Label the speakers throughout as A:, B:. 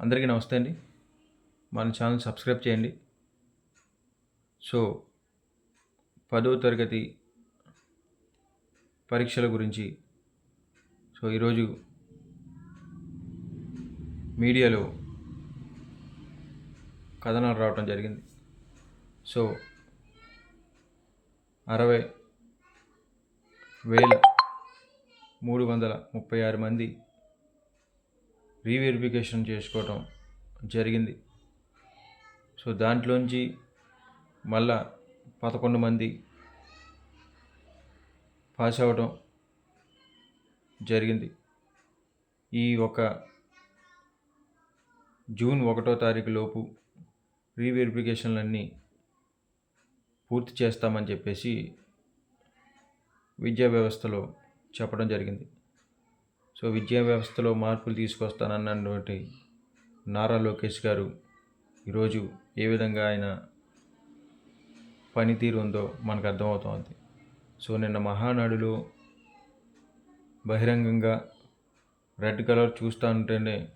A: అందరికీ నమస్తే అండి. మన ఛానల్ సబ్స్క్రైబ్ చేయండి. సో పదవ తరగతి పరీక్షల గురించి సో ఈరోజు మీడియాలో కథనాలు రావటం జరిగింది. సో అరవై వేల మూడు వందల ముప్పై ఆరు మంది రీవెరిఫికేషన్ చేసుకోవటం జరిగింది. సో దాంట్లోంచి మళ్ళా పదకొండు మంది పాస్ అవ్వటం జరిగింది. ఈ ఒక జూన్ ఒకటో తారీఖు లోపు రీవెరిఫికేషన్లన్నీ పూర్తి చేస్తామని చెప్పేసి విద్యా వ్యవస్థలో చెప్పడం జరిగింది. సో విద్యా వ్యవస్థలో మార్పులు తీసుకొస్తానన్నటువంటి నారా లోకేష్ గారు ఈరోజు ఏ విధంగా ఆయన పనితీరు ఉందో మనకు అర్థమవుతోంది. సో నిన్న మహానాడులో బహిరంగంగా రెడ్ కలర్ చూస్తూ ఉంటేనే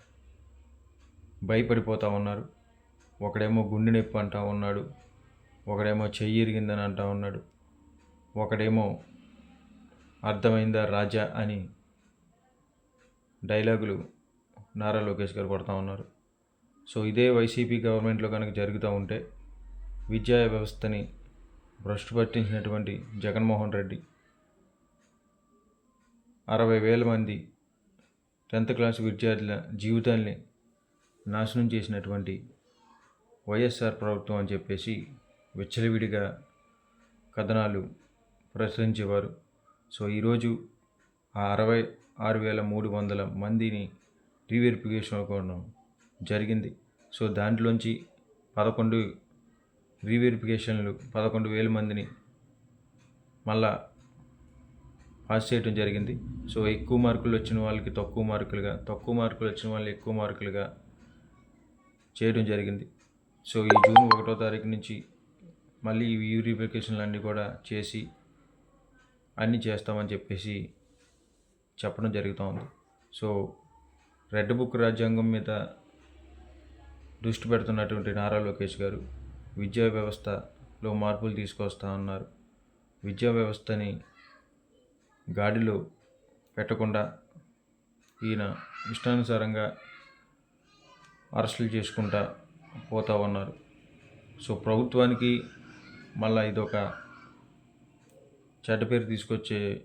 A: భయపడిపోతూ ఉన్నారు. ఒకడేమో గుండె నొప్పి అంటా ఉన్నాడు. ఒకడేమో చెయ్యి ఇరిగిందని అంటా ఉన్నాడు. ఒకడేమో అర్థమైందా రాజా అని డైలాగులు నారా లోకేష్ గారు కొడతా ఉన్నారు. సో ఇదే వైసీపీ గవర్నమెంట్లో కనుక జరుగుతూ ఉంటే విద్యా వ్యవస్థని భ్రష్టు పట్టించినటువంటి జగన్మోహన్ రెడ్డి అరవై వేల మంది టెన్త్ క్లాస్ విద్యార్థుల జీవితాల్ని నాశనం చేసినటువంటి వైఎస్ఆర్ ప్రభుత్వం అని చెప్పేసి విచ్చలవిడిగా కథనాలు ప్రచురించేవారు. సో ఈరోజు ఆ అరవై ఆరు వేల మూడు వందల మందిని రీవెరిఫికేషన్ అవ్వడం జరిగింది. సో దాంట్లోంచి పదకొండు రీవెరిఫికేషన్లు పదకొండు వేల మందిని మళ్ళా పాస్ చేయడం జరిగింది. సో ఎక్కువ మార్కులు వచ్చిన వాళ్ళకి తక్కువ మార్కులుగా తక్కువ మార్కులు వచ్చిన వాళ్ళు ఎక్కువ మార్కులుగా చేయడం జరిగింది. సో ఈ జూన్ ఒకటో తారీఖు నుంచి మళ్ళీ ఈ రీవెరిఫికేషన్లు అన్నీ కూడా చేసి అన్నీ చేస్తామని చెప్పేసి చెప్పడం జరుగుతూ ఉంది. సో రెడ్ బుక్ రాజ్యాంగం మీద దృష్టి పెడుతున్నటువంటి నారా లోకేష్ గారు విద్యా వ్యవస్థలో మార్పులు తీసుకొస్తా ఉన్నారు విద్యా వ్యవస్థని గాడిలో పెట్టకుండా ఈయన ఇష్టానుసారంగా అరెస్టులు చేసుకుంటా పోతా ఉన్నారు. సో ప్రభుత్వానికి మళ్ళీ ఇదొక చెడ్డ పేరు తీసుకొచ్చే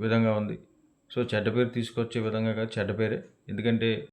A: విధంగా ఉంది. సో చెడ్డ పేరు తీసుకొచ్చే విధంగా కాదు చెడ్డ పేరే. ఎందుకంటే